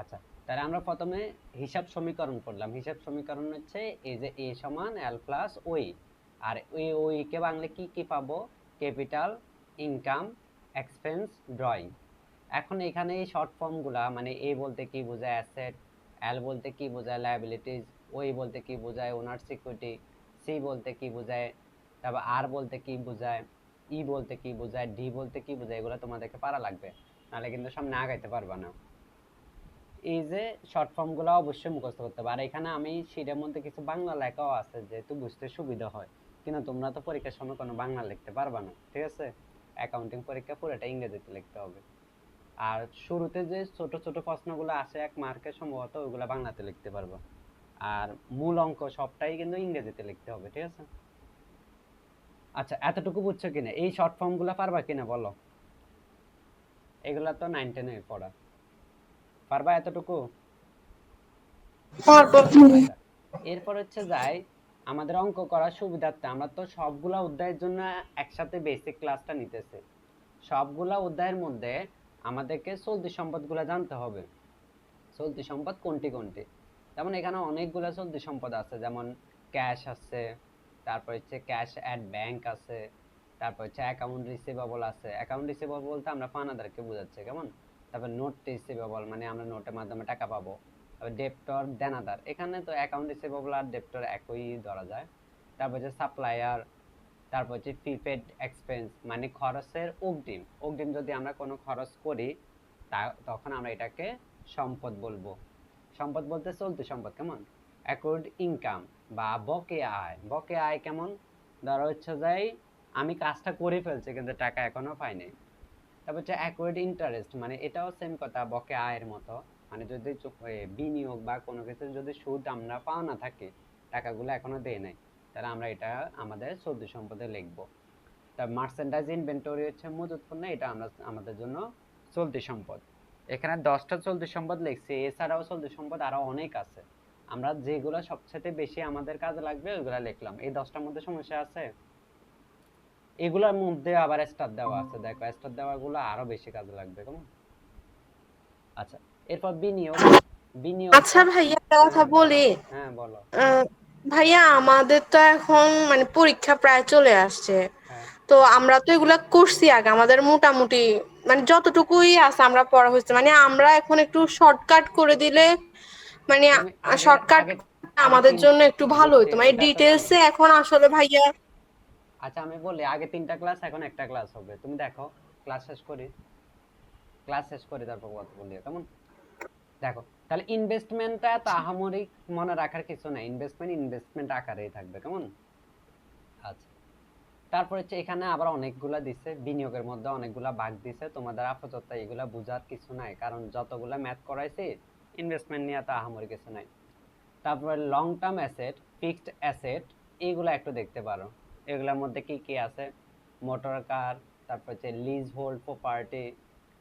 আচ্ছা তাহলে আমরা প্রথমে হিসাব সমীকরণ করলাম। হিসাব সমীকরণ হচ্ছে এই যে এ সমান এল প্লাস ওই আর ওই ওই কে বাংলা কি কি পাবো? ক্যাপিটাল ইনকাম এক্সপেন্স ড্রয়িং এখন এখানে এই শর্ট ফর্মগুলা মানে এ বলতে কি বোঝায় অ্যাসেট এল বলতে কি বোঝায় লায়াবিলিটিস ওই বলতে কি বোঝায় ওনার সিকিউরিটি সি বলতে কি বোঝায়, তারপর আর বলতে কি বোঝায় ই বলতে কি বোঝায় ডি বলতে কি বোঝায়, এগুলো তোমাদেরকে পারা লাগবে। নাহলে কিন্তু সামনে আগাইতে পারবা না। এই যে শর্ট ফর্মগুলো অবশ্যই মুখস্থ করতে হবে। আর এখানে আমি সেটার মধ্যে কিছু বাংলা লেখাও আছে, যেহেতু বুঝতে সুবিধা হয়। কিন্তু তোমরা তো পরীক্ষার সময় কোনো বাংলা লিখতে পারবা না, ঠিক আছে? অ্যাকাউন্টিং পরীক্ষা পুরোটা ইংরেজিতে লিখতে হবে। আর শুরুতে যে ছোট ছোট প্রশ্নগুলো আসে, এক মার্কের সম্ভবত ওইগুলো বাংলাতে লিখতে পারবা। আর মূল অঙ্ক সবটাই কিন্তু ইংরেজিতে লিখতে হবে, ঠিক আছে? আচ্ছা এতটুকু বুঝছ কিনা? এই শর্ট ফর্মগুলো পারবা কিনা বলো? এগুলা তো নাইন টেনে পড়া। পারবা এতটুকু? এরপর হচ্ছে যাই আমাদের অঙ্ক করার সুবিধার্থে আমরা তো সবগুলা অধ্যায়ের জন্য একসাথে বেসিক ক্লাসটা নিতেছি। সবগুলা অধ্যায়ের মধ্যে আমাদেরকে চলতি সম্পদগুলো জানতে হবে। চলতি সম্পদ কোনটি কোনটি? যেমন এখানে অনেকগুলো চলতি সম্পদ আছে যেমন ক্যাশ আছে তারপর হচ্ছে ক্যাশ অ্যাট ব্যাংক আছে তারপর হচ্ছে অ্যাকাউন্ট রিসিভেবল আছে। অ্যাকাউন্ট রিসিভেবল বলতে আমরা পানাদারকে বোঝাচ্ছি কেমন? তারপর নোট রিসিভেবল মানে আমরা নোটের মাধ্যমে টাকা পাবো। তারপর ডেপ্টর দেনাদার, এখানে তো অ্যাকাউন্ট রিসিভেবল আর ডেপ্টর একই ধরা যায়। তারপর হচ্ছে সাপ্লায়ার তারপর হচ্ছে প্রিপেড এক্সপেন্স মানে খরচের অগ্রিম। অগ্রিম যদি আমরা কোনো খরচ করি, তা তখন আমরা এটাকে সম্পদ বলব। সম্পদ বলতে চলতি সম্পদ কেমন? অ্যাকর্ড ইনকাম বা বকেয়া আয়। বকেয়া আয় কেমন? ধরো হচ্ছে যাই আমি কাজটা করে ফেলছি কিন্তু টাকা এখনও পাইনি। তারপর হচ্ছে অ্যাকোয়ার্ড ইন্টারেস্ট মানে এটাও সেম কথা বকেয়া আয়ের মতো। মানে যদি বিনিয়োগ বা কোনো কিছু যদি সুদ আমরা পাও না থাকি, টাকাগুলো এখনও দেয় নাই, তাহলে আমরা এটা আমাদের চলতি সম্পদে লিখব। তা মার্চেন্ডাইজ ইনভেন্টরি হচ্ছে মজুত পণ্য এটা আমরা আমাদের জন্য চলতি সম্পদ। এখানে দশটা চলতি সম্পদ লিখছি, এছাড়াও চলতি সম্পদ আরও অনেক আছে। আমরা যেগুলো সবচেয়ে বেশি আমাদের কাজে লাগবে, ওইগুলা লিখলাম। এই দশটার মধ্যে সমস্যা আছে? এগুলোর মধ্যে আবার স্টার দেওয়া আছে দেখো স্টার দেওয়া গুলো আরও বেশি কাজে লাগবে কেমন? আচ্ছা এরপর বিনিয়োগ বিনিয়োগ আচ্ছা ভাইয়া একটা কথা বলি। হ্যাঁ বলো। ভাইয়া আমাদের তো এখন মানে পরীক্ষা প্রায় চলে আসছে। হ্যাঁ। তো আমরা তো এগুলা করছি আগে আমাদের মোটামুটি মানে যতটুকুই আছে আমরা পড়া হয়েছে। মানে আমরা এখন একটু শর্টকাট করে দিলে মানে শর্টকাট আমাদের জন্য একটু ভালো হতো বুঝছি, মানে ডিটেলসে এখন আসলে ভাইয়া আচ্ছা আমি বলি, আগে তিনটা ক্লাস এখন একটা ক্লাস হবে। তুমি দেখো ক্লাস শেষ করি। ক্লাস শেষ করি, তারপর কথা বলি। কেমন? দেখো, তাহলে ইনভেস্টমেন্টটা তো আহামরি মনে রাখার কিছু নাই। ইনভেস্টমেন্ট ইনভেস্টমেন্ট আকারেই থাকবে, কেমন? আচ্ছা। তারপর হচ্ছে, এখানে আবার অনেকগুলা দিছে, বিনিয়োগের মধ্যে অনেকগুলা ভাগ দিছে। তোমাদের আপাতত এগুলা বোঝার কিছু নাই, কারণ যতগুলা ম্যাথ করাইছি ইনভেস্টমেন্ট নিয়ে তো আহামরি কিছু নাই। তারপরে long term asset fixed asset এইগুলা একটু দেখতে পারো। এগুলোর মধ্যে কি কি আছে? মোটর কার তারপর হচ্ছে lease hold property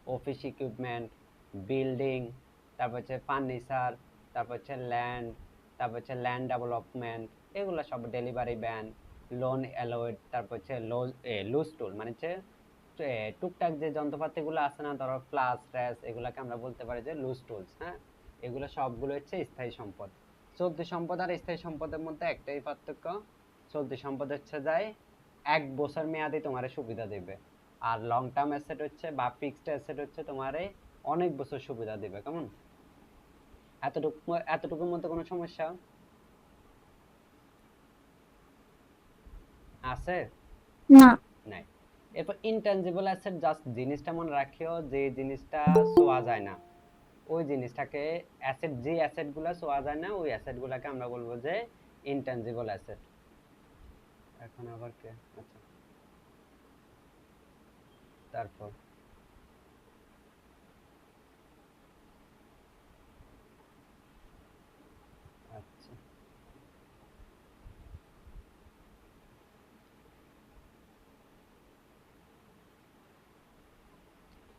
office equipment building তারপর হচ্ছে ফার্নিচার তারপর হচ্ছে ল্যান্ড তারপর হচ্ছে ল্যান্ড ডেভেলপমেন্ট এগুলো সব ডেলিভারি ব্যান লোন অ্যালোয়েড তারপর হচ্ছে লুজ টুল মানে হচ্ছে টুকটাক যে যন্ত্রপাতিগুলো আছে না, ধরো প্লাস ট্র্যাস এগুলাকে আমরা বলতে পারি যে লুজ টুলস হ্যাঁ? এগুলো সবগুলো হচ্ছে স্থায়ী সম্পদ। চলতি সম্পদ আর স্থায়ী সম্পদের মধ্যে একটাই পার্থক্য চলতি সম্পদ হচ্ছে যায় এক বছর মেয়াদি তোমার সুবিধা দেবে। আর লং টার্ম অ্যাসেট হচ্ছে বা ফিক্সড অ্যাসেট হচ্ছে তোমারে অনেক বছর সুবিধা দেবে কেমন? এতটুকু এতটুকুর মধ্যে কোনো সমস্যা? আছে? না। নাই। এরপর ইনটেনজিবল অ্যাসেট জাস্ট জিনিসটা মনে রাখিও যে জিনিসটা ছোঁয়া যায় না। ওই জিনিসটাকে অ্যাসেট যে অ্যাসেটগুলা ছোঁয়া যায় না ওই অ্যাসেট গুলাকে আমরা বলব যে ইনটেনজিবল অ্যাসেট এখন আবার কে? আচ্ছা। তারপর? আচ্ছা।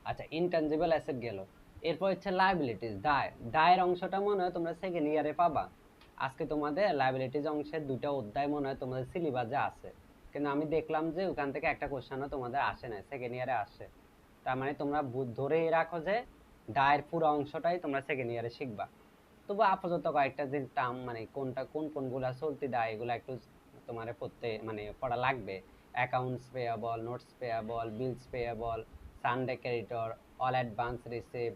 আচ্ছা অ্যাসেট গেল। এরপর হচ্ছে লায়াবিলিটিস দায় দায়ের অংশটা মনে হয় তোমরা সেকেন্ড ইয়ারে পাবা। আজকে তোমাদের লায়াবিলিটিস অংশের দুটো অধ্যায় মনে হয় তোমাদের সিলেবাসে আছে। কিন্তু আমি দেখলাম যে ওখান থেকে একটা কোশ্চেনও তোমাদের আসে না সেকেন্ড ইয়ারে আসে। তার মানে তোমরা ধরেই রাখো যে দায়ের পুরো অংশটাই তোমরা সেকেন্ড ইয়ারে শিখবা। তবু আপাতত কয়েকটা যে টার্ম মানে কোনটা, কোন কোনগুলা চলতি দায়, এগুলো একটু তোমার পড়তে মানে পড়া লাগবে। Accounts payable notes payable bills payable sundry creditor all advance receive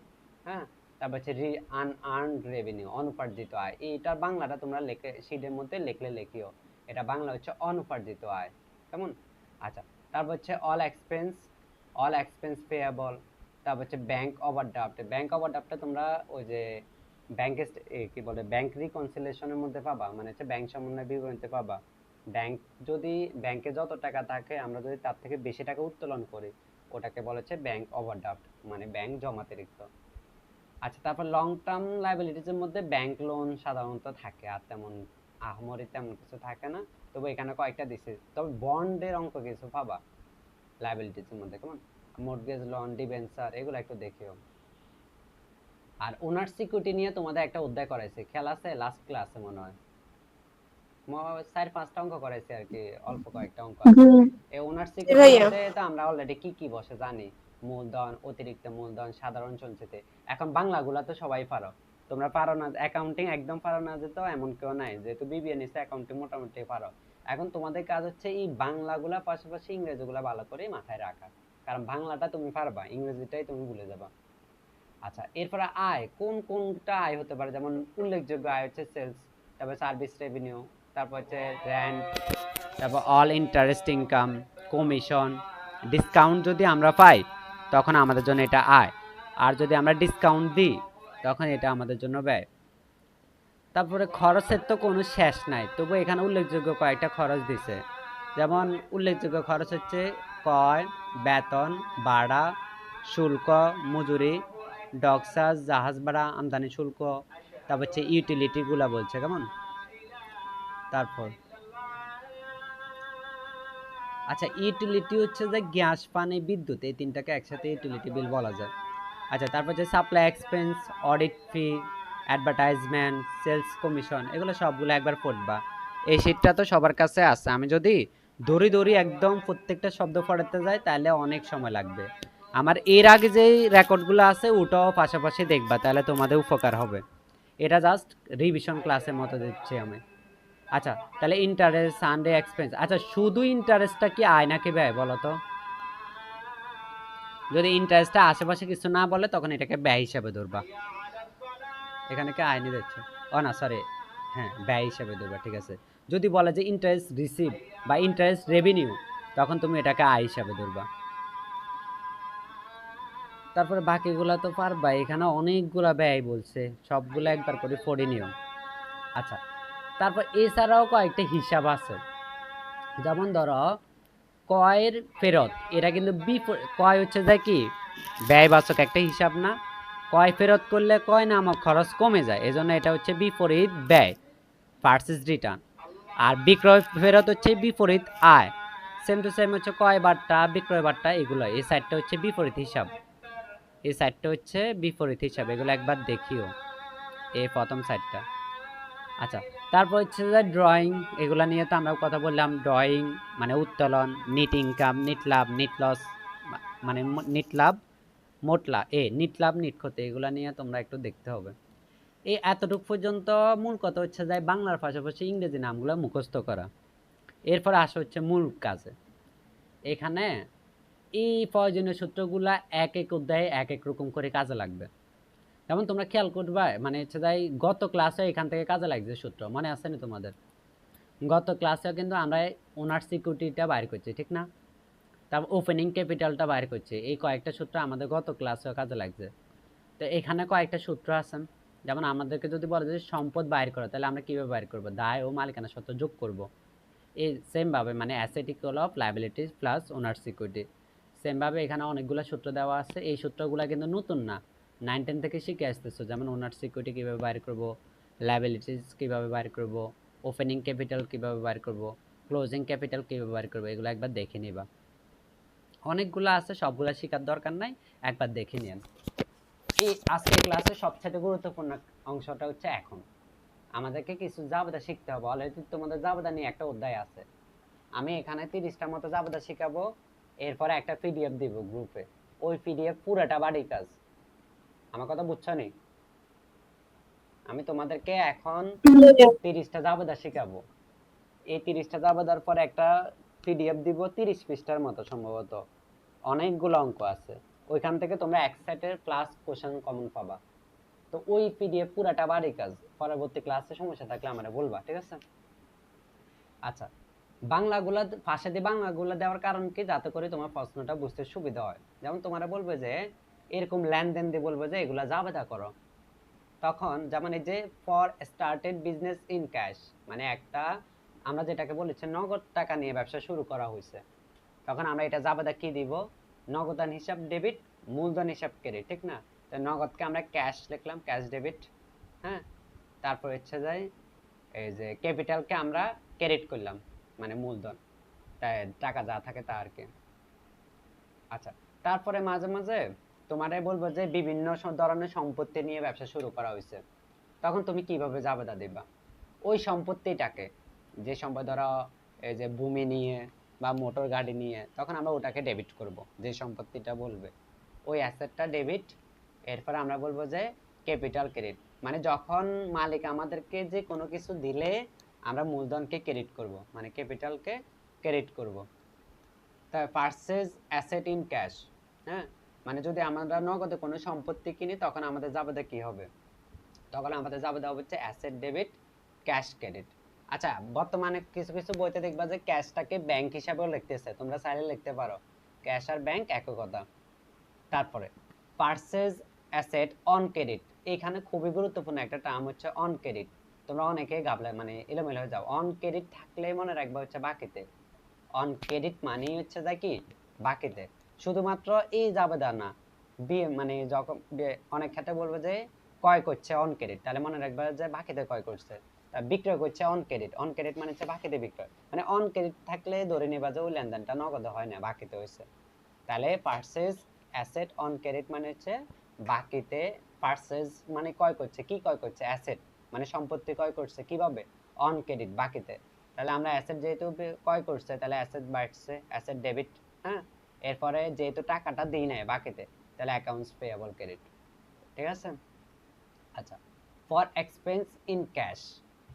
হ্যাঁ? তারপর হচ্ছে রি আনআর্নড রেভিনিউ অনুপার্জিত আয়। এইটার বাংলাটা তোমরা লেখে শিটের মধ্যে লিখলে লেখিও। এটা বাংলা হচ্ছে অনুপার্জিত আয়। কেমন? আচ্ছা তারপর হচ্ছে all expense all expense payable তারপর হচ্ছে ব্যাংক ওভারড্রাফট ব্যাংক ওভারড্রাফটটা তোমরা ওই যে ব্যাংকে কি বলে ব্যাংক রিকনসিলেশনের মধ্যে পাবা। মানে হচ্ছে ব্যাংক সম্বন্ধে বিবরণীতে পাবা। ব্যাংক যদি ব্যাংকে যত টাকা থাকে, আমরা যদি তার থেকে বেশি টাকা উত্তোলন করি, ওটাকে বলা হচ্ছে ব্যাংক ওভারড্রাফট মানে ব্যাংক জমাতিরিক্ত আচ্ছা তারপর লং টার্ম লাইবিলিটিজের মধ্যে ব্যাংক লোন সাধারণত থাকে আর তেমন আহমরি তেমন কিছু থাকে না। তবে এখানে কয়েকটা দিছে। তবে বন্ডের অঙ্ক কিছু পাবা লাইবিলিটিজের মধ্যে কেমন? মর্টগেজ লোন ডিবেঞ্চার এগুলো একটু দেখিও। আর ওনার সিকিউরিটি নিয়ে তোমাদের একটা অধ্যায় করাইছে খেয়াল আছে? লাস্ট ক্লাসে মনে হয়। চার পাঁচটা অঙ্ক করাইছে আর কি অল্প কয়েকটা অঙ্ক এই ওনার তো আমরা অলরেডি কি কি বসে জানি। মূলধন, অতিরিক্ত মূলধন, সাধারণ সঞ্চিতি এখন বাংলাগুলা তো সবাই পারো। তোমরা পারো না অ্যাকাউন্টিং একদম পারো না যে তো এমন কেউ নাই, যেহেতু বিবিএ নিছে অ্যাকাউন্টিং মোটামুটি পারো। এখন তোমাদের কাজ হচ্ছে এই বাংলাগুলা, পাশাপাশি ইংরেজিগুলা ভালো করে মাথায় রাখা। কারণ বাংলাটা তুমি পারবা, ইংরেজিটাই তুমি ভুলে যাবা। আচ্ছা এরপরে আয়, কোন কোনটা আয় হতে পারে? যেমন উল্লেখযোগ্য আয় হচ্ছে সেলস তারপর সার্ভিস রেভিনিউ তারপর হচ্ছে র্যান্ট তারপর all interest income commission discount যদি আমরা পাই তখন আমাদের জন্য এটা আয়। আর যদি আমরা ডিসকাউন্ট দিই, তখন এটা আমাদের জন্য ব্যয়। তারপরে খরচের তো কোনো শেষ নাই, তবু এখানে উল্লেখযোগ্য কয়েকটা খরচ দিছে। যেমন উল্লেখযোগ্য খরচ হচ্ছে কয়, বেতন, ভাড়া, শুল্ক, মজুরি ডকসাস জাহাজ ভাড়া, আমদানি শুল্ক, তারপর হচ্ছে ইউটিলিটিগুলা বলছে, কেমন? তারপর আচ্ছা ইউটিলিটি হচ্ছে যে গ্যাস, পানি, বিদ্যুৎ, এই তিনটাকে একসাথে ইউটিলিটি বিল বলা যায়। আচ্ছা তারপর যে supply expense audit fee advertisement sales commission এগুলো সবগুলো একবার পড়বা। এই শীটটা তো সবার কাছে আছে। আমি যদি দড়ি দড়ি একদম প্রত্যেকটা শব্দ পড়াতে যাই, তাহলে অনেক সময় লাগবে। আমার এর আগে যেই রেকর্ডগুলো আছে, ওটাও পাশাপাশি দেখবা, তাহলে তোমাদের উপকার হবে। এটা জাস্ট রিভিশন ক্লাসের মতো দিচ্ছি আমি। আচ্ছা তাহলে ইন্টারেস্ট সানডে এক্সপেন্স আচ্ছা শুধু ইন্টারেস্টটা কি আয় নাকি ব্যয় বলো তো? যদি ইন্টারেস্টটা আশেপাশে কিছু না বলে, তখন এটাকে ব্যয় হিসাবে ধরবা। এখানে কি আয় নিয়ে দিচ্ছে ও না সরি হ্যাঁ ব্যয় হিসাবে ধরবা, ঠিক আছে। যদি বলে যে ইন্টারেস্ট রিসিভ বা ইন্টারেস্ট রেভিনিউ তখন তুমি এটাকে আয় হিসাবে ধরবা। তারপরে বাকিগুলা তো পারবা, এখানে অনেকগুলা ব্যয় বলছে। সবগুলো একবার করে পড়ে নিও। আচ্ছা তারপর এছাড়াও কয়েকটা হিসাব আছে। যেমন ধরো, কয়ের ফেরত, এটা কিন্তু বিপ- কয় হচ্ছে যে কি? ব্যয়বাচক একটা হিসাব না। কয় ফেরত করলে কয় নামক খরচ কমে যায়, এজন্য এটা হচ্ছে বিপরীত ব্যয় পার্সেস রিটার্ন আর বিক্রয় ফেরত হচ্ছে বিপরীত আয়। সেম টু সেম হচ্ছে কয় বারটা, বিক্রয় বারটা, এগুলো, এই সাইডটা হচ্ছে বিপরীত হিসাব। এই সাইডটা হচ্ছে বিপরীত হিসাব, এগুলো একবার দেখিও, এই প্রথম সাইডটা আচ্ছা তারপর হচ্ছে যে ড্রয়িং এগুলো নিয়ে তো আমরা কথা বললাম ড্রয়িং মানে উত্তোলন নিট ইনকাম নিট লাভ নিট লস মানে নিট লাভ, মোট লাভ এ নিট লাভ নিট ক্ষতি, এগুলা নিয়ে তোমরা একটু দেখতে হবে। এই এতটুকু পর্যন্ত মূল কথা হচ্ছে যে বাংলার পাশাপাশি ইংরেজি নামগুলো মুখস্থ করা। এরপর আসা হচ্ছে মূল কাজে। এখানে এই প্রয়োজনীয় সূত্রগুলা এক এক অধ্যায়ে এক এক রকম করে কাজে লাগবে। যেমন তোমরা খেয়াল করবা মানে হচ্ছে যাই গত ক্লাসে এখান থেকে কাজে লাগছে সূত্র, মনে আছে না তোমাদের? গত ক্লাসেও কিন্তু আমরা ওনার সিকিউরিটিটা বাইর করছি, ঠিক না? তারপর ওপেনিং ক্যাপিটালটা বাইর করছি, এই কয়েকটা সূত্র আমাদের গত ক্লাসেও কাজে লাগছে। তো এখানে কয়েকটা সূত্র আছে, যেমন আমাদেরকে যদি বলে যে সম্পদ বাইর করো, তাহলে আমরা কীভাবে বাইর করব? দায় ও মালিকানা সত্ত্ব যোগ করব। এই সেমভাবে মানে asset equal of liabilities plus owner security সেমভাবে এখানে অনেকগুলো সূত্র দেওয়া আছে, এই সূত্রগুলো কিন্তু নতুন না। নাইন টেন থেকে শিখে আসতেছো। যেমন ওনার সিকিউরিটি কীভাবে বাইর করব লাইবিলিটিস কীভাবে বাইর করব ওপেনিং ক্যাপিটাল কীভাবে বাইর করব ক্লোজিং ক্যাপিটাল কীভাবে বাইর করব, এগুলো একবার দেখে নিবা। অনেকগুলো আছে, সবগুলো শেখার দরকার নাই, একবার দেখে নিন এই আজকে ক্লাসে সবচেয়ে গুরুত্বপূর্ণ অংশটা হচ্ছে এখন। আমাদেরকে কিছু জাবেদা শিখতে হবে। অলরেডি তোমাদের জাবেদা নিয়ে একটা অধ্যায় আছে। আমি এখানে তিরিশটার মতো জাবেদা শিখাবো, এরপরে একটা পিডিএফ দিব গ্রুপে ওই পিডিএফ পুরাটা বাড়ির কাজ। আমার কথা বুঝছ নি? আমি তোমাদেরকে এখন তিরিশটা জাবেদা শিখাবো। এই তিরিশটা জাবেদার পর একটা পিডিএফ দিব তিরিশ পৃষ্ঠার মতো সম্ভবত। অনেকগুলো অঙ্ক আছে। ওইখান থেকে তোমরা এক সেটের প্লাস কোশ্চেন কমন পাবা। তো ওই পিডিএফ পুরাটা বাড়ি কাজ। পরবর্তী ক্লাসে সমস্যা থাকলে আমরা বলবা, ঠিক আছে? আচ্ছা বাংলাগুলা পাশে দিয়ে বাংলাগুলা দেওয়ার কারণ কি? যাতে করে তোমার প্রশ্নটা বুঝতে সুবিধা হয়। যেমন তোমারা বলবে যে এরকম লেনদেন দিয়ে বলবে যে এগুলা জাবেদা করো। তখন যেমন এই যে for started business in cash মানে একটা আমরা যেটাকে বলেছি নগদ টাকা নিয়ে ব্যবসা শুরু করা হয়েছে তখন আমরা এটা জাবেদা কি দিব? নগদান হিসাব ডেবিট মূলধন হিসাব ক্রেডিট ঠিক না? তো নগদকে আমরা ক্যাশ লিখলাম ক্যাশ ডেবিট হ্যাঁ? তারপর হচ্ছে যাই এই যে ক্যাপিটালকে আমরা ক্রেডিট করলাম মানে মূলধন। তাই টাকা যা থাকে তা আর কি। আচ্ছা তারপরে মাঝে মাঝে তোমারে বলব যে বিভিন্ন ধরনের সম্পত্তি নিয়ে ব্যবসা শুরু করা হয়েছে তখন তুমি কীভাবে জাবেদা দিবা? ওই সম্পত্তিটাকে, যে সম্পদ ধরো, এই যে ভূমি নিয়ে বা মোটর গাড়ি নিয়ে, তখন আমরা ওটাকে ডেবিট করব, যে সম্পত্তিটা বলবে। ওই অ্যাসেটটা ডেবিট এরপর আমরা বলব যে ক্যাপিটাল ক্রেডিট মানে যখন মালিক আমাদেরকে যে কোনো কিছু দিলে আমরা মূলধনকে ক্রেডিট করব মানে ক্যাপিটালকে ক্রেডিট করব। তাই পারচেজ অ্যাসেট ইন ক্যাশ হ্যাঁ? মানে যদি আমরা নগদে কোনো সম্পত্তি কিনি, তখন আমাদের জাবেদা কি হবে? তখন আমাদের জাবেদা হচ্ছে অ্যাসেট ডেবিট ক্যাশ ক্রেডিট আচ্ছা বর্তমানে কিছু কিছু বইতে দেখবা যে ক্যাশটাকে ব্যাংক হিসাবেও লিখতেছে। তোমরা চাইলে লিখতে পারো। ক্যাশ আর ব্যাংক একই কথা। তারপরে পারচেজ অ্যাসেট অন ক্রেডিট এখানে খুবই গুরুত্বপূর্ণ একটা টার্ম হচ্ছে অন ক্রেডিট তোমরা অনেকে গাবলে মানে এলোমেলো হয়ে যাও। অন ক্রেডিট থাকলে মনে রাখবা হচ্ছে বাকিতে। অন ক্রেডিট মানেই হচ্ছে যা কি? বাকিতে। শুধুমাত্র এই জাবেদা না বিয়ে মানে যখন অনেক ক্ষেত্রে বলব যে ক্রয় করছে অন ক্রেডিট তাহলে মনে রাখবা যে বাকিতে ক্রয় করছে। তা বিক্রয় করছে অন ক্রেডিট অন ক্রেডিট মানে হচ্ছে বাকিতে বিক্রয়। মানে অন ক্রেডিট থাকলে ধরে নিবা যে ওই লেনদেনটা নগদে হয় না, বাকিতে হয়েছে। তাহলে পারচেজ অ্যাসেট অন ক্রেডিট মানে হচ্ছে বাকিতে পারচেজ মানে ক্রয় করছে। কি ক্রয় করছে? অ্যাসেট মানে সম্পত্তি ক্রয় করছে কীভাবে? অন ক্রেডিট বাকিতে। তাহলে আমরা অ্যাসেট যেহেতু ক্রয় করছে, তাহলে অ্যাসেট বাড়ছে অ্যাসেট ডেবিট হ্যাঁ? এরপরে যেহেতু টাকাটা দিই নাই বাকিতে, তাহলে অ্যাকাউন্টস পেয়েবল ক্রেডিট ঠিক আছে? আচ্ছা ফর এক্সপেন্স ইন ক্যাশ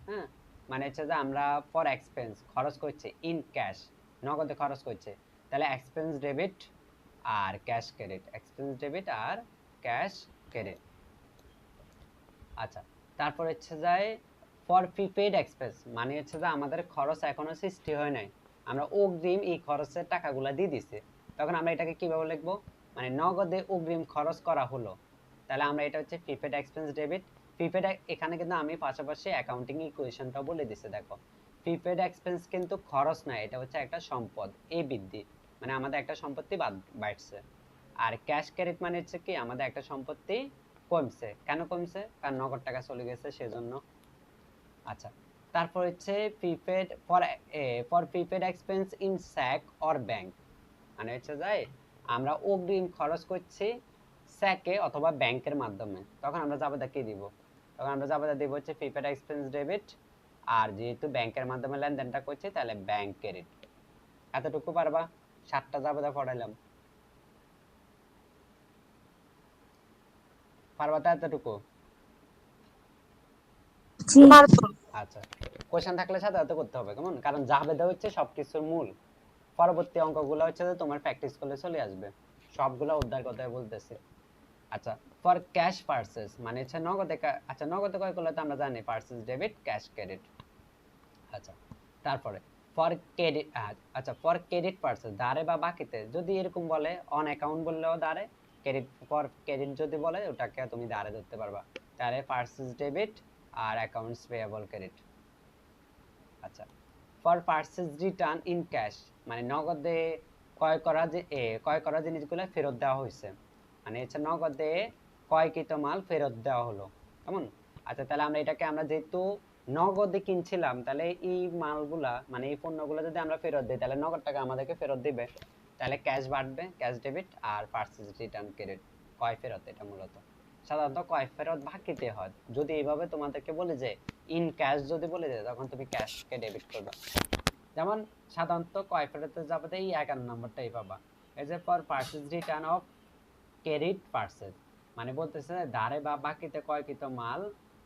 হ্যাঁ? মানে হচ্ছে যে আমরা ফর এক্সপেন্স খরচ করছি ইন ক্যাশ নগদে খরচ করছে, তাহলে এক্সপেন্স ডেবিট আর ক্যাশ ক্রেডিট এক্সপেন্স ডেবিট আর ক্যাশ ক্রেডিট আচ্ছা তারপর হচ্ছে যায় ফর প্রিপেড এক্সপেন্স মানে হচ্ছে যে আমাদের খরচ এখনও সৃষ্টি হয় নাই। আমরা অগ্রিম এই খরচের টাকাগুলো দিয়ে দিছি। তখন আমরা এটাকে কীভাবে লিখব? মানে নগদে অগ্রিম খরচ করা হলো। তাহলে আমরা এটা হচ্ছে প্রিপেড এক্সপেন্স ডেবিট প্রিপেড এখানে কিন্তু আমি পাশাপাশি অ্যাকাউন্টিং ইকুয়েশনটা বলে দিছি, দেখো। প্রিপেড এক্সপেন্স কিন্তু খরচ না এটা হচ্ছে একটা সম্পদ, এই বৃদ্ধি। মানে আমাদের একটা সম্পত্তি বাদ, বাড়ছে। আর ক্যাশ ক্রেডিট মানে হচ্ছে কি, আমাদের একটা সম্পত্তি কমছে। কেন কমছে? কারণ নগদ টাকা চলে গেছে, সেজন্য। আচ্ছা তারপর হচ্ছে prepaid for for prepaid expense in sec or bank মানে হচ্ছে যাই আমরা অগ্রিম খরচ করছি স্যাকে অথবা ব্যাংকের মাধ্যমে। তখন আমরা জাবেদা কি দিব? তখন আমরা জাবেদা দিব হচ্ছে প্রিপেড এক্সপেন্স ডেবিট আর যেহেতু ব্যাংকের মাধ্যমে লেনদেনটা করছি তাহলে ব্যাংক ক্রেডিট এতটুকু পারবা? সাতটা জাবেদা পড়াইলাম। পারবা তো এতটুকু? আচ্ছা। কোশ্চেন থাকলে সাথে সাথে করতে হবে কেমন? কারণ জাবেদা হচ্ছে সবকিছুর মূল। পরবর্তী অঙ্কগুলো হচ্ছে যে তোমার প্র্যাকটিস করলে চলে আসবে। সবগুলো উদ্ধার কথাই বলতেছে। আচ্ছা ফর ক্যাশ পার্সেস মানে হচ্ছে নগদে আচ্ছা নগদে কয় করলে তো আমরা জানি? পার্সেস ডেবিট ক্যাশ ক্রেডিট আচ্ছা তারপরে ফর ক্রেডিট আচ্ছা ফর ক্রেডিট পার্সেস দাঁড়ে বা বাকিতে, যদি এরকম বলে অন অ্যাকাউন্ট বললেও দাঁড়ে ক্রেডিট ফর ক্রেডিট যদি বলে, ওটাকে তুমি ধারে ধরতে পারবা। তাহলে পার্সেস ডেবিট আর অ্যাকাউন্টস পেয়েবল ক্রেডিট আচ্ছা for purchase return in cash মানে নগদে ক্রয় করা যে, এ, ক্রয় করা জিনিসগুলো ফেরত দেওয়া হয়েছে। মানে হচ্ছে নগদে ক্রয়কৃত মাল ফেরত দেওয়া হলো। কেমন? আচ্ছা তাহলে আমরা এটাকে আমরা যেহেতু নগদে কিনছিলাম, তাহলে এই মালগুলা মানে এই পণ্যগুলো যদি আমরা ফেরত দিই, তাহলে নগদ টাকা আমাদেরকে ফেরত দিবে। তাহলে ক্যাশ বাড়বে, ক্যাশ ডেবিট আর পার্সেস রিটার্ন ক্রেডিট, ক্রয় ফেরত এটা মূলত। সাধারণত ক্রয় ফেরত বাকিতে হয়। যদি এইভাবে তোমাদেরকে বলে যে, ইন ক্যাশ যদি বলে দেয়, তখন তুমি ক্যাশকে ডেবিট করবে। যেমন সাধারণত ক্রয় ফেরতে যাবে এই একান্ন নম্বরটাই পাবা। এই যে for purchase return of credit purchase মানে বলতেছে ধারে বা বাকিতে ক্রয়কৃত মাল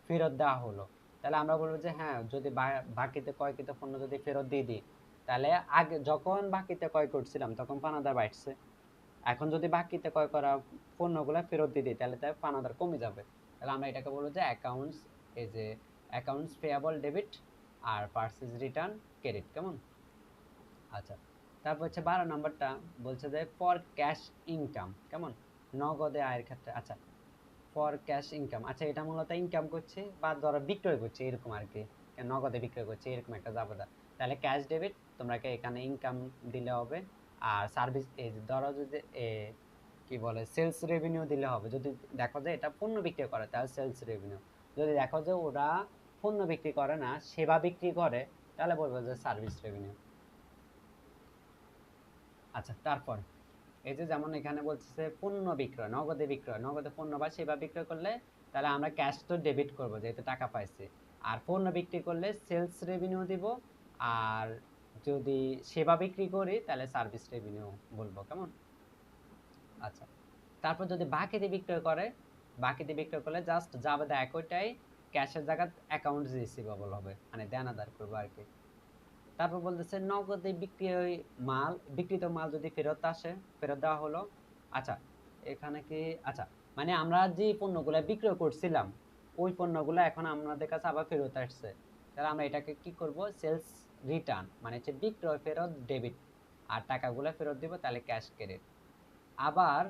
ফেরত দেওয়া হলো। তাহলে আমরা বলব যে হ্যাঁ যদি বাকিতে ক্রয়কৃত পণ্য যদি ফেরত দিয়ে দিই, তাহলে আগে যখন বাকিতে ক্রয় করছিলাম তখন পানাদার বাড়ছে। এখন যদি বাকিতে ক্রয় করা পণ্যগুলো ফেরত দিয়ে দিই, তাহলে তার পানাদার কমে যাবে। তাহলে আমরা এটাকে বলব যে অ্যাকাউন্টস এই যে অ্যাকাউন্টস পেয়াবল ডেবিট আর পার্সেস রিটার্ন ক্রেডিট কেমন? আচ্ছা তারপর হচ্ছে বারো নম্বরটা বলছে যে ফর ক্যাশ ইনকাম কেমন? নগদে আয়ের ক্ষেত্রে আচ্ছা ফর ক্যাশ ইনকাম আচ্ছা এটা মূলত ইনকাম করছে বা ধরো বিক্রয় করছে, এরকম আর কি নগদে বিক্রয় করছে, এরকম একটা যাবদা তাহলে ক্যাশ ডেবিট তোমরা এখানে ইনকাম দিলে হবে, আর সার্ভিস এই ধরো যদি কি বলে সেলস রেভিনিউ দিলে হবে। যদি দেখো যে এটা পণ্য বিক্রয় করে, তাহলে সেলস রেভিনিউ যদি দেখো যে ওরা পণ্য বিক্রি করে না, সেবা বিক্রি করে, তাহলে বলব যে সার্ভিস রেভিনিউ আচ্ছা তারপর, এই যে যেমন এখানে বলছে পণ্য বিক্রয়, নগদে বিক্রয়, নগদে পণ্য বা সেবা বিক্রয় করলে তাহলে আমরা ক্যাশ তো ডেবিট করব যেহেতু টাকা পাইছি। আর পণ্য বিক্রি করলে সেলস রেভিনিউ দিব, আর যদি সেবা বিক্রি করি তাহলে সার্ভিস রেভিনিউ বলব, কেমন? আচ্ছা তারপর যদি বাকিতে বিক্রয় করে, বাকিতে বিক্রয় করলে জাস্ট যাবে একটাই ক্যাশের জায়গা অ্যাকাউন্ট রিসিভেবল হবে মানে দেনাদার করব আর কি। তারপর বলতেছে, নগদে বিক্রি মাল, বিক্রিত মাল যদি ফেরত আসে, ফেরত দেওয়া হলো আচ্ছা এখানে কি আচ্ছা মানে আমরা যে পণ্যগুলো বিক্রয় করছিলাম, ওই পণ্যগুলো এখন আমাদের কাছে আবার ফেরত আসছে। তাহলে আমরা এটাকে কি করব? সেলস রিটার্ন মানে হচ্ছে বিক্রয়, ফেরত ডেবিট আর টাকাগুলো ফেরত দিব, তাহলে ক্যাশ ক্রেডিট আবার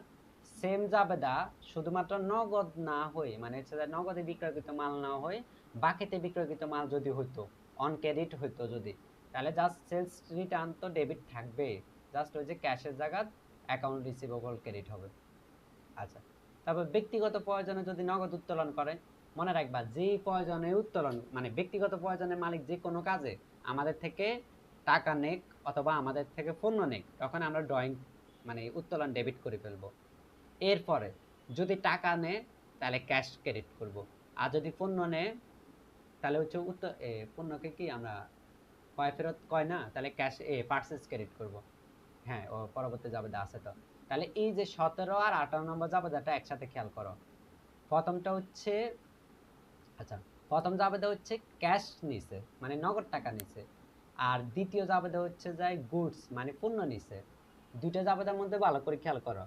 সেম জাবেদা শুধুমাত্র নগদ না হয়ে মানে হচ্ছে নগদে বিক্রয়কৃত মাল না হয়ে বাকিতে বিক্রয়কৃত মাল যদি হইতো অন ক্রেডিট হইতো যদি, তাহলে জাস্ট সেলস রিটার্ন তো ডেবিট থাকবে। জাস্ট ওই যে ক্যাশের জায়গা অ্যাকাউন্ট রিসিভেবল ক্রেডিট হবে। আচ্ছা তারপর ব্যক্তিগত প্রয়োজনে যদি নগদ উত্তোলন করে, মনে রাখবা যে প্রয়োজনে উত্তোলন মানে ব্যক্তিগত প্রয়োজনে মালিক যে কোনো কাজে আমাদের থেকে টাকা নেক অথবা আমাদের থেকে পণ্য নেক, তখন আমরা ড্রয়িং মানে উত্তোলন ডেবিট করে ফেলব। এরপরে যদি টাকা নেয় তাহলে ক্যাশ ক্রেডিট করব। আর যদি পণ্য নেয় তাহলে হচ্ছে উত্তর পণ্যকে কি আমরা কয় ফেরত, কয় না, তাহলে ক্যাশ এ পার্সেস ক্রেডিট করব। হ্যাঁ ও পরবর্তী জাবেদা আছে তো। তাহলে এই যে সতেরো আর আঠারো নম্বর জাবেদাটা একসাথে খেয়াল করো। প্রথমটা হচ্ছে আচ্ছা প্রথম জাবেদা হচ্ছে ক্যাশ নিছে মানে নগদ টাকা নিছে। আর দ্বিতীয় জাবেদা হচ্ছে যায় গুডস মানে পণ্য নিছে। দুইটা জাবেদার মধ্যে ভালো করে খেয়াল করো।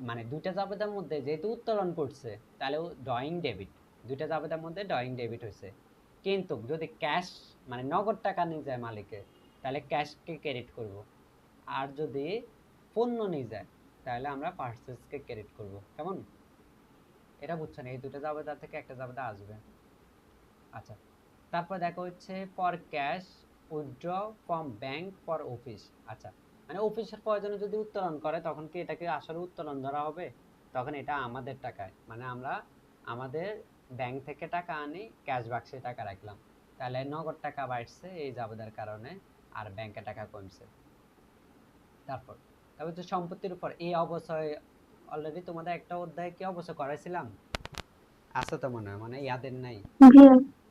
মানে দুইটা জাবেদার মধ্যে যেহেতু উত্তোলন করছে তাহলে ড্রয়িং ডেবিট দুইটা জাবেদার মধ্যে ড্রয়িং ডেবিট হয়েছে। কিন্তু যদি ক্যাশ মানে নগদ টাকা নিয়ে যায় মালিকে, তাহলে ক্যাশকে ক্রেডিট করব। আর যদি পণ্য নিয়ে যায়, তাহলে আমরা পার্সেসকে ক্রেডিট করব। কেমন? এটা বুঝছেন? এই দুটো জাবেদা থেকে একটা জাবেদা আসবে। আচ্ছা তারপর দেখো হচ্ছে for cash withdraw from bank for office আচ্ছা মানে অফিসের প্রয়োজনে যদি উত্তোলন করে তখন কি এটাকে আসলে উত্তোলন ধরা হবে? তখন এটা আমাদের টাকায়। মানে আমরা আমাদের ব্যাংক থেকে টাকা আনি ক্যাশ বাক্সে টাকা রাখলাম। তাহলে নগদ টাকা বাড়ছে এই জাবেদার কারণে আর ব্যাংকে টাকা কমছে। তারপর তারপর হচ্ছে সম্পত্তির উপর। এই অবশ্যই অলরেডি তোমাদের একটা অধ্যায় কি অবশ্য করাইছিলাম? আছে তো মনে হয় মানে ইয়াদের নাই।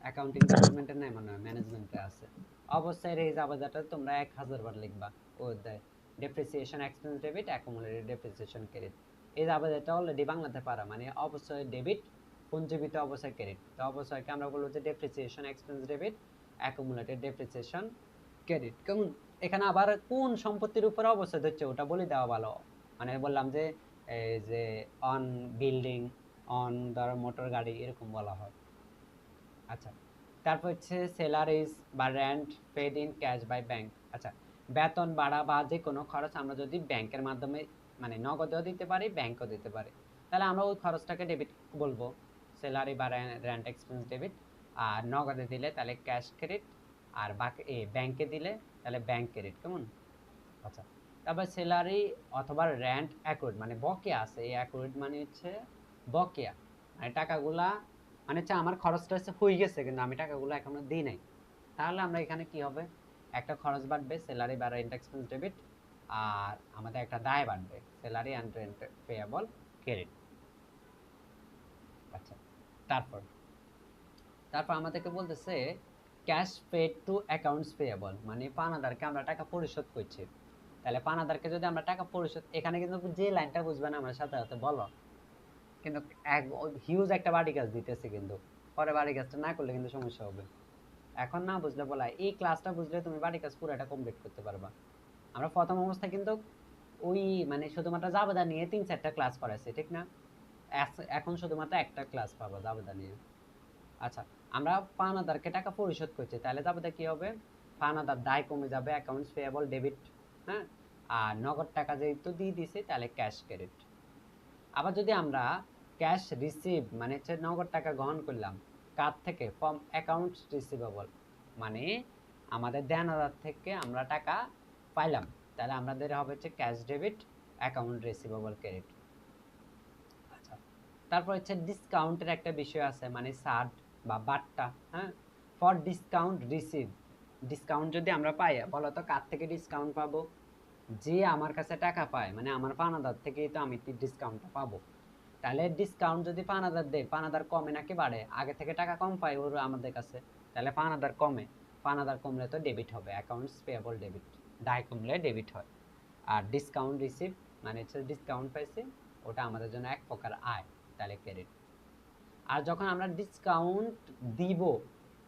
অ্যাকাউন্টিং ডিপার্টমেন্টের নাই মনে হয় ম্যানেজমেন্টে আছে। অবশ্যই এই জাবেদাটা তোমরা এক হাজার বার লিখবা। Depreciation expense debit accumulated depreciation credit এই জাবেদাটা অলরেডি বাংলাতে পারা মানে ডেবিট পুঞ্জীবিত ক্রেডিট তো আমরা বলব যে depreciation expense debit accumulated depreciation credit কেমন? এখানে আবার কোন সম্পত্তির উপরে অবশ্যই হচ্ছে ওটা বলে দেওয়া ভালো। মানে বললাম যে, এই যে অন বিল্ডিং অন ধরো মোটর গাড়ি, এরকম বলা হয়। আচ্ছা তারপর হচ্ছে স্যালারিজ বা rent paid in cash by bank আচ্ছা বেতন ভাড়া বা যে কোনো খরচ আমরা যদি ব্যাংকের মাধ্যমে মানে নগদেও দিতে পারি, ব্যাংকও দিতে পারি। তাহলে আমরা ওই খরচটাকে ডেবিট বলব। স্যালারি বা রেন্ট এক্সপেন্স ডেবিট আর নগদে দিলে তাহলে ক্যাশ ক্রেডিট আর বাকি, এ, ব্যাংকে দিলে তাহলে ব্যাংক ক্রেডিট কেমন? আচ্ছা তারপর স্যালারি অথবা রেন্ট অ্যাকুরেট মানে বকেয়া আছে। এই অ্যাকুরেট মানে হচ্ছে বকেয়া। মানে টাকাগুলা মানে হচ্ছে আমার খরচটা হচ্ছে হয়ে গেছে, কিন্তু আমি টাকাগুলো এখনও দিই নাই। তাহলে আমরা এখানে কি হবে? একটা খরচ বাড়বে স্যালারি বা রেন্ট এক্সপেন্স ডেবিট আর আমাদের একটা দায় বাড়বে salary and rent payable credit আচ্ছা তারপর তারপর আমাদেরকে বলতেছে cash paid to accounts payable মানে পানাদারকে আমরা টাকা পরিশোধ করছি। তাহলে পানাদারকে যদি আমরা টাকা পরিশোধ, এখানে কিন্তু যে লাইনটা বুঝবে না আমার সাথে সাথে বলো। কিন্তু এক হিউজ একটা বাড়ি কাজ দিতেছে কিন্তু। পরে বাড়ি কাজটা না করলে কিন্তু সমস্যা হবে। এখন না বুঝলে বলা এই ক্লাসটা বুঝলে তুমি বাড়ি কাজ পুরোটা কমপ্লিট করতে পারবা। আমরা প্রথম অবস্থায় কিন্তু ওই মানে শুধুমাত্র জাবেদা নিয়ে তিন চারটা ক্লাস করাইছে, ঠিক না? এখন শুধুমাত্র একটা ক্লাস পাবো জাবেদা নিয়ে। আচ্ছা আমরা পানাদারকে টাকা পরিশোধ করছি, তাহলে জাবেদা কি হবে? পানাদার দায় কমে যাবে অ্যাকাউন্টস পেয়েবল ডেবিট হ্যাঁ? আর নগদ টাকা যেহেতু দিয়ে দিছে, তাহলে ক্যাশ ক্রেডিট আবার যদি আমরা ক্যাশ রিসিভ মানে হচ্ছে নগদ টাকা গ্রহণ করলাম কার থেকে? ফ্রম অ্যাকাউন্ট রিসিভেবল মানে আমাদের দেনাদার থেকে আমরা টাকা পাইলাম। তাহলে আমাদের হবে হচ্ছে cash debit account receivable credit আচ্ছা। তারপর হচ্ছে ডিসকাউন্টের একটা বিষয় আছে মানে সার্ট বা বাট্টা হ্যাঁ? ফর ডিসকাউন্ট রিসিভ ডিসকাউন্ট যদি আমরা পাই বলো তো কার থেকে ডিসকাউন্ট পাবো? যে আমার কাছে টাকা পায় মানে আমার পানাদার থেকেই তো আমি ডিসকাউন্টটা পাবো? তাহলে ডিসকাউন্ট যদি পানাদার দেয় পানাদার কমে নাকি বাড়ে? আগে থেকে টাকা কম পায় ওর আমাদের কাছে। তাহলে পানাদার কমে। পানাদার কমলে তো ডেবিট হবে অ্যাকাউন্টস পেয়েবল ডেবিট দায় কমলে ডেবিট হয়। আর ডিসকাউন্ট রিসিভ মানে হচ্ছে ডিসকাউন্ট পাইছি, ওটা আমাদের জন্য এক প্রকার আয়, তাহলে ক্রেডিট আর যখন আমরা ডিসকাউন্ট দিব,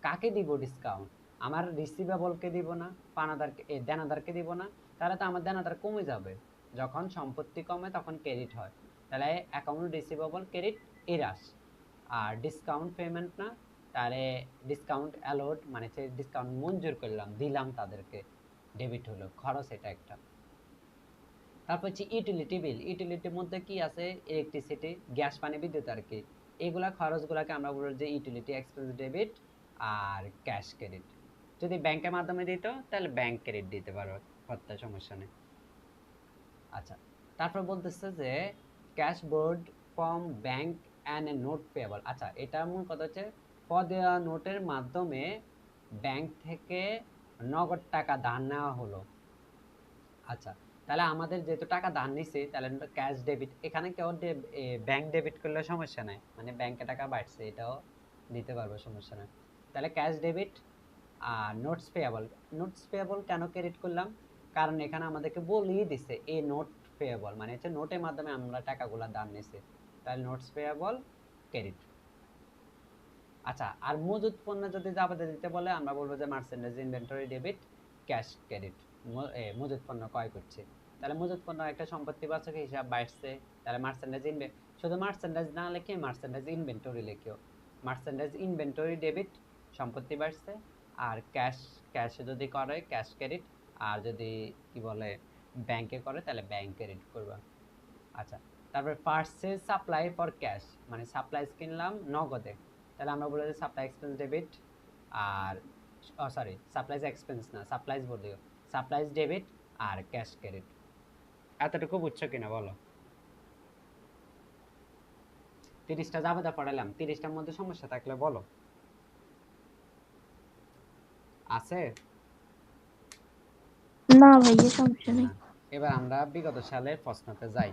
কাকে দিব ডিসকাউন্ট আমার রিসিভেবলকে দিব না পানাদারকে দেনাদারকে দিব না, তাহলে তো আমার দেনাদার কমে যাবে। যখন সম্পত্তি কমে, তখন ক্রেডিট হয়। তাহলে অ্যাকাউন্ট রিসিভেবল ক্রেডিট এরাস আর ডিসকাউন্ট পেমেন্ট না, তাহলে ডিসকাউন্ট অ্যালোড মানে হচ্ছে ডিসকাউন্ট মঞ্জুর করলাম, দিলাম তাদেরকে ডেবিট হলো, খরচ এটা একটা। তারপর হচ্ছে ইউটিলিটি বিল ইউটিলিটির মধ্যে কি আছে? ইলেকট্রিসিটি গ্যাস পানি, বিদ্যুৎ আর কি। এগুলা খরচগুলোকে আমরা বলব যে ইউটিলিটি এক্সপেন্স ডেবিট আর ক্যাশ ক্রেডিট যদি ব্যাংকের মাধ্যমে দিত, তাহলে ব্যাংক ক্রেডিট দিতে পারো হত্যা সমস্যা নেই। আচ্ছা তারপর বলতেছে যে cash borrowed from, bank and a note payable আচ্ছা এটার মূল কথা হচ্ছে ফর দেওয়া নোটের মাধ্যমে ব্যাংক থেকে নগদ টাকা ধার নেওয়া হলো। আচ্ছা তাহলে আমাদের যেহেতু টাকা ধার নিছি, তাহলে ক্যাশ ডেবিট এখানে কেউ ব্যাংক ডেবিট করলে সমস্যা নাই। মানে ব্যাংকে টাকা বাড়ছে, এটাও দিতে পারব, সমস্যা নাই। তাহলে ক্যাশ ডেবিট আর নোটস পেয়েবল নোটস পেয়েবল কেন ক্রেডিট করলাম? কারণ এখানে আমাদেরকে বলেই দিছে, এই নোট পেয়েবল মানে হচ্ছে নোটের মাধ্যমে আমরা টাকাগুলো দান নিছি। তাহলে নোটস পেয়েবল ক্রেডিট আচ্ছা আর মজুদ পণ্য যদি জাবেদা দিতে বলে, আমরা বলব যে merchandise inventory debit cash credit মজুদ পণ্য ক্রয় করছে। তাহলে মজুদ পণ্য একটা সম্পত্তি বাচক হিসাব বাড়ছে, তাহলে মার্চেন্ডাইজ ইনভে শুধু মার্চেন্ডাইজ না লিখে মার্চেন্ডাইজ ইনভেন্টরি লিখিও। মার্চেন্ডাইজ ইনভেন্টরি ডেবিট সম্পত্তি বাড়ছে, আর ক্যাশ ক্যাশ যদি করে ক্যাশ ক্রেডিট আর যদি, কি বলে ব্যাংকে করে, তাহলে ব্যাংক ক্রেডিট করবা। আচ্ছা তারপরে পার্সেস সাপ্লাই ফর ক্যাশ মানে সাপ্লাইজ কিনলাম নগদে। তাহলে আমরা বলে সাপ্লাই এক্সপেন্স ডেবিট আর সরি সাপ্লাইজ এক্সপেন্স না সাপ্লাইজ বলিও সাপ্লাইজ ডেবিট আর ক্যাশ ক্রেডিট এতটুকু বুঝছ কিনা বলো? তিরিশটা জাবেদা পড়ালাম, তিরিশটার মধ্যে সমস্যা থাকলে বলো। আছে? না ভাইয়া সমস্যা নেই। এবার আমরা বিগত সালের প্রশ্নতে যাই।